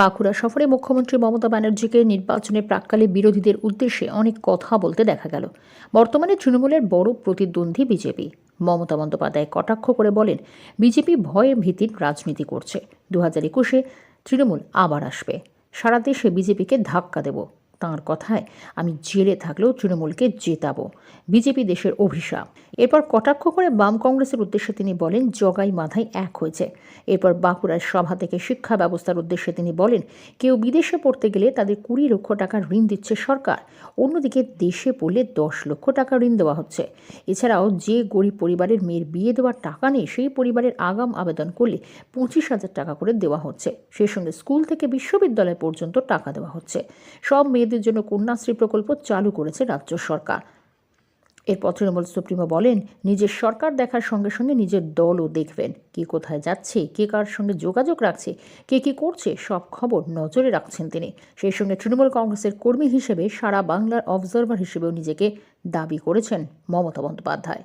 বাঁকুড়া সফরে মুখ্যমন্ত্রী মমতা ব্যানার্জিকে নির্বাচনে প্রাককালে বিরোধীদের উদ্দেশ্যে অনেক কথা বলতে দেখা গেল। বর্তমানে তৃণমূলের বড় প্রতিদ্বন্দ্বী বিজেপি। মমতা বন্দ্যোপাধ্যায় কটাক্ষ করে বলেন, বিজেপি ভয়ে ভীতির রাজনীতি করছে। দু হাজার একুশে তৃণমূল আবার আসবে। সারা দেশে বিজেপিকে ধাক্কা দেব। তাঁর কথায়, আমি জেলে থাকলেও তৃণমূলকে জেতাবো। বিজেপি দেশের অভিশাপ। এরপর কটাক্ষ করে বাম কংগ্রেসের উদ্দেশ্যে তিনি বলেন, জগাই মাথায় এক হয়েছে। এরপর বাঁকুড়ার সভা থেকে শিক্ষা ব্যবস্থার উদ্দেশ্যে তিনি বলেন, কেউ বিদেশে পড়তে গেলে তাদের কুড়ি লক্ষ টাকা ঋণ দিচ্ছে সরকার। অন্যদিকে দেশে পড়লে দশ লক্ষ টাকা ঋণ দেওয়া হচ্ছে। এছাড়াও যে গরিব পরিবারের মেয়ের বিয়ে দেওয়ার টাকা নেই, সেই পরিবারের আগাম আবেদন করলে পঁচিশ হাজার টাকা করে দেওয়া হচ্ছে। সেই সঙ্গে স্কুল থেকে বিশ্ববিদ্যালয় পর্যন্ত টাকা দেওয়া হচ্ছে। সব মেয়েদের জন্য কন্যাশ্রী প্রকল্প চালু করেছে রাজ্য সরকার। এরপর তৃণমূল সুপ্রিমো বলেন, নিজের সরকার দেখার সঙ্গে সঙ্গে নিজের দলও দেখবেন। কে কোথায় যাচ্ছে, কে কার সঙ্গে যোগাযোগ রাখছে, কে কী করছে, সব খবর নজরে রাখছেন তিনি। সেই সঙ্গে তৃণমূল কংগ্রেসের কর্মী হিসেবে সারা বাংলার অবজারভার হিসেবেও নিজেকে দাবি করেছেন মমতা বন্দ্যোপাধ্যায়।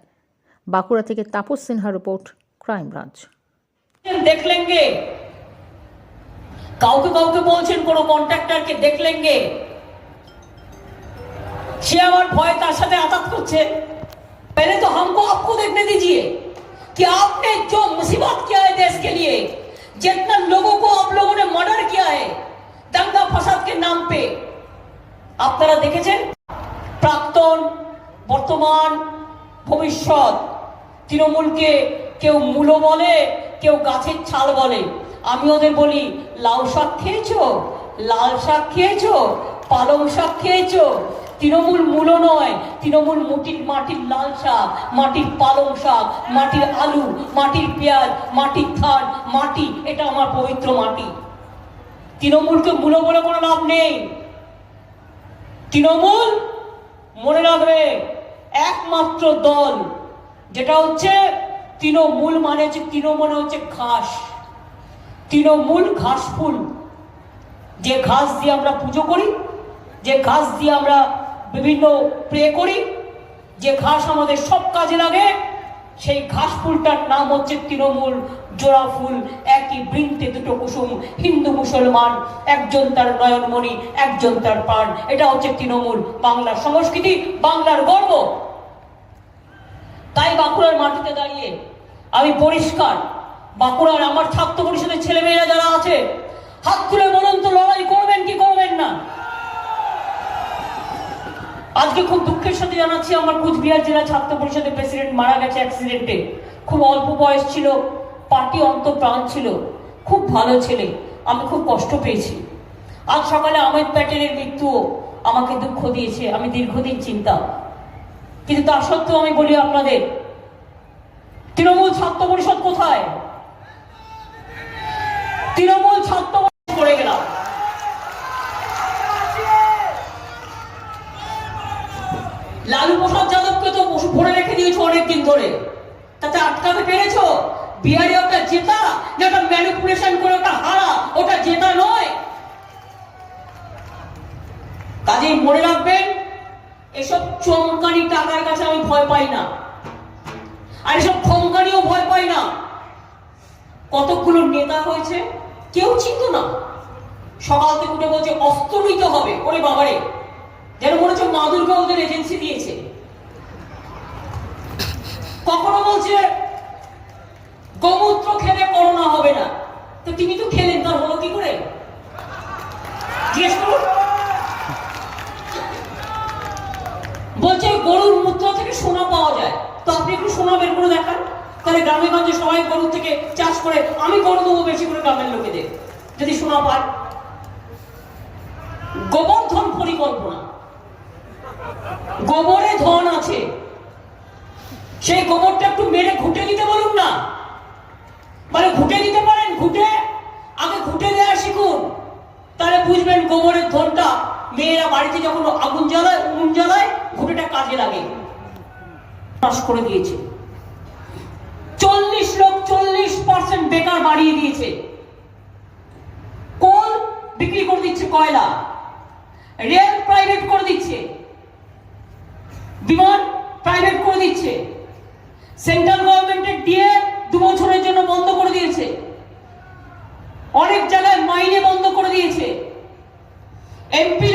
বাঁকুড়া থেকে Tapas Sinha report, crime branch. কাউকে কাউকে বলছেন কোনো সে আমার ভয় তার সাথে আতাত করছে। পেলে তো हमको আপকো দেখতে দিজিয়ে। কি आपने जो মুসিবত किया है দেশ কে লিয়ে? জিতনা লোগো কো আপ লোগো নে মার্ডার किया है দঙ্গা ফসাদ কে নাম পে। আপনারা দেখেছেন? প্রাক্তন, বর্তমান, ভবিষ্যৎ। তৃণমূলকে কেউ মূল বলে, কেউ গাছের ছাল বলে। আমি ওদের বলি লাউ শাক খেয়েছো? লাল শাক খেয়েছো? পালং শাক খেয়েছো? তৃণমূল মূলো নয়, তৃণমূল মুটির মাটির লাল শাক, মাটির পালং শাক, মাটির আলু, মাটির পেঁয়াজ, মাটির ধান, মাটি, এটা আমার পবিত্র মাটি। তৃণমূলকে মূলো বলে কোনো লাভ নেই। তৃণমূল মনে রাখবে, একমাত্র দল, যেটা হচ্ছে তৃণমূল মানে হচ্ছে, তৃণমূল হচ্ছে ঘাস। তৃণমূল ঘাস ফুল যে ঘাস দিয়ে আমরা পুজো করি, যে ঘাস দিয়ে আমরা বিভিন্ন প্রে করি। যে ঘাস আমাদের সব কাজে লাগে, সেই ঘাস ফুলটার নাম হচ্ছে তৃণমূল জোড়া ফুল। একই বৃন্তে দুটো কুসুম, হিন্দু মুসলমান, একজন তার নয়নমণি, একজন তার প্রাণ। এটা হচ্ছে তৃণমূল বাংলার সংস্কৃতি, বাংলার গর্ব। তাই বাঁকুড়ার মাটিতে দাঁড়িয়ে আমি পরিষ্কার বাঁকুড়ার আমার ছাত্র পরিষদের ছেলেমেয়েরা যারা আছে, হাত তুলে বলুন তো, লড়াই করবেন কি করবেন? আজকে খুব দুঃখের সাথে জানাচ্ছি, আমার কুচবিহার জেলা ছাত্র পরিষদের প্রেসিডেন্ট মারা গেছে অ্যাক্সিডেন্টে খুব অল্প বয়স ছিল, পার্টি অন্তপ্রাণ ছিল। খুব ভালো ছেলে, আমি খুব কষ্ট পেয়েছি। আজ সকালে আহমেদ প্যাটেলের মৃত্যুও আমাকে দুঃখ দিয়েছে, আমি দীর্ঘদিন চিন্তা কিন্তু তা সত্ত্বেও আমি বলি আপনাদের, তৃণমূল ছাত্র পরিষদ কোথায়? তৃণমূল ছাত্র পরিষদ করে গেলাম লালু প্রসাদ যাদবকে তো ভরে রেখে দিয়েছ অনেকদিন ধরে। তাতে আটকাতে পেরেছ? বিহারে ওটা জেতা যেটা ম্যানিপুলেশন করে ওটা হারা? ওটা জেতা নয়। কাজেই মনে রাখবেন, এসব চমকানি টাকার কাছে আমি ভয় পাই না। আর এসব খমকানিও ভয় পাই না। কতগুলো নেতা হয়েছে, কেউ চিনত না। সকাল থেকে উঠে বলছে অস্ত্র নিতে হবে। ওরে বাবারে! যেন মনে হচ্ছে মা দুর্গা ওদের এজেন্সি দিয়েছে কখনো বলছে, গোমূত্র খেলে করোনা হবে না। তো তিনি তো খেলেন, তার হলো কি করে? জিজ্ঞেস করুন। বলছে, গরুর মূত্র থেকে সোনা পাওয়া যায়। তো আপনি একটু সোনা বের করে দেখান। তাহলে গ্রামে গঞ্জে সবাই গরু থেকে চাষ করে, আমি গরু দেবো বেশি করে গ্রামের লোকেদের, যদি সোনা পায়। গোবর্ধন পরিকল্পনা। গোবরে ধন আছে। সেই গোবরটা একটু মেরে ঘুটে দিতে বলুন না। মানে ঘুটে দিতে পারেন, ঘুটে? আগে ঘুটে দেওয়া শিখুন। তাহলে বুঝবেন গোবরের ধনটা মেয়েরা বাড়িতে যখন আগুন জ্বালায়, উনুন জ্বালায়, ঘুটেটা কাজে লাগে। চাষ করে দিয়েছে। চল্লিশ লোক চল্লিশ পার্সেন্ট বেকার বাড়িয়ে দিয়েছে। কোল বিক্রি করে দিচ্ছে কয়লা। রেল প্রাইভেট করে দিচ্ছে। বিমান প্রাইভেট করে দিচ্ছে। সেন্ট্রাল গভর্নমেন্টের ডিএ দু বছরের জন্য বন্ধ করে দিয়েছে। অনেক জায়গায় মাইনে বন্ধ করে দিয়েছে। এমপি